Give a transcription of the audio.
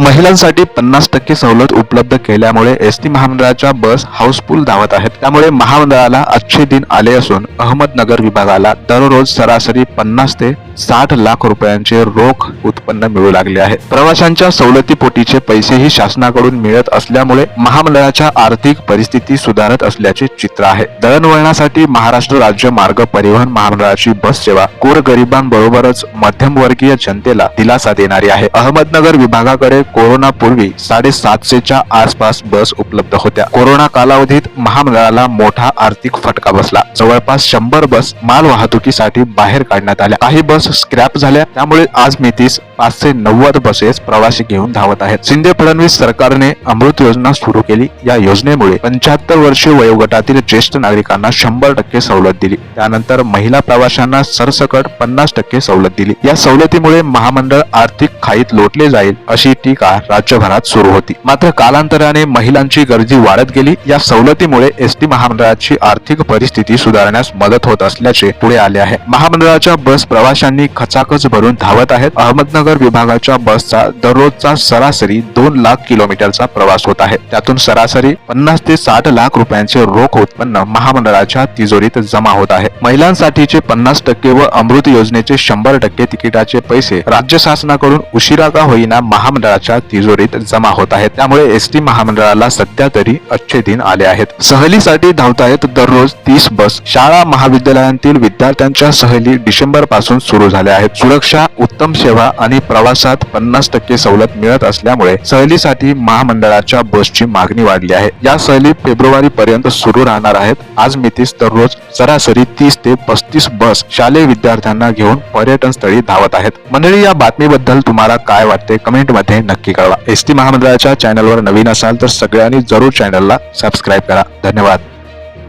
महिलांसाठी पन्नास टक्के सवलत उपलब्ध केल्यामुळे एस टी महामंडळाच्या बस हाऊसफुल धावत आहेत. त्यामुळे महामंडळाला अच्छे दिन आले असून अहमदनगर विभागाला दररोज सरासरी पन्नास ते साठ लाख रुपयांचे रोख उत्पन्न मिळू लागले आहे. प्रवाशांच्या सवलतीपोटीचे पैसेही शासनाकडून मिळत असल्यामुळे महामंडळाच्या आर्थिक परिस्थिती सुधारत असल्याचे चित्र आहे. दळणवळणासाठी महाराष्ट्र राज्य मार्ग परिवहन महामंडळाची बस सेवा गोरगरिबांबरोबरच मध्यमवर्गीय जनतेला दिलासा देणारी आहे. अहमदनगर विभागाकडे कोरोनापूर्वी साडेसातशेच्या आसपास बस उपलब्ध होत्या. कोरोना कालावधीत महामंडळाला मोठा आर्थिक फटका बसला. जवळपास शंभर बस माल वाहतुकीसाठी बाहेर काढण्यात आल्या. काही बस स्क्रॅप झाल्या. त्यामुळे आज मितीस पाचशे नव्वद बसेस प्रवासी घेऊन धावत आहेत. शिंदे फडणवीस सरकारने अमृत योजना सुरू केली. या योजनेमुळे पंच्याहत्तर वर्षीय वयोगटातील ज्येष्ठ नागरिकांना शंभर टक्के सवलत दिली. त्यानंतर महिला प्रवाशांना सरसकट पन्नास टक्के सवलत दिली. या सवलतीमुळे महामंडळ आर्थिक खाईत लोटले जाईल अशी टीका राज्यभरात सुरू होती. मात्र कालांतराने महिलांची गर्दी वाढत गेली. या सवलतीमुळे एस टी महामंडळाची आर्थिक परिस्थिती सुधारण्यास मदत होत असल्याचे पुढे आले आहे. महामंडळाच्या बस प्रवाशांनी खचाखच भरून धावत आहेत. अहमदनगर महानगर विभागाच्या बसचा दररोजचा सरासरी दोन लाख किलोमीटरचा प्रवास होत आहे. त्यातून सरासरी पन्नास ते साठ लाख रुपयांचे रोख उत्पन्न महामंडळाच्या तिजोरीत जमा होत आहे. महिलांसाठीचे पन्नास टक्के व अमृत योजनेचे शंभर टक्के तिकिटाचे पैसे राज्य शासनाकडून उशिरा का होईना महामंडळाच्या तिजोरीत जमा होत आहेत. त्यामुळे एस टी महामंडळाला सध्या तरी अच्छे दिन आले आहेत. सहलीसाठी धावतायत दररोज तीस बस शाळा महाविद्यालयांतील विद्यार्थ्यांच्या सहली डिसेंबरपासून सुरू झाल्या आहेत. सुरक्षा उत्तम सेवा आणि प्रवासात पन्नास टक्के सवलत मिळत असल्यामुळे सहलीसाठी महामंडळाच्या बसची मागणी वाढली आहे. या सहली फेब्रुवारी पर्यंत सुरू राहणार आहेत. आज मितीस दररोज सरासरी तीस ते पस्तीस बस शालेय विद्यार्थ्यांना घेऊन पर्यटन स्थळी धावत आहेत. मंडळी या बातमीबद्दल तुम्हाला काय वाटते? कमेंटमध्ये नक्की कळवा. एस टी महामंडळाच्या चॅनलवर नवीन असाल तर सगळ्यांनी जरूर चॅनलला सबस्क्राईब करा. धन्यवाद.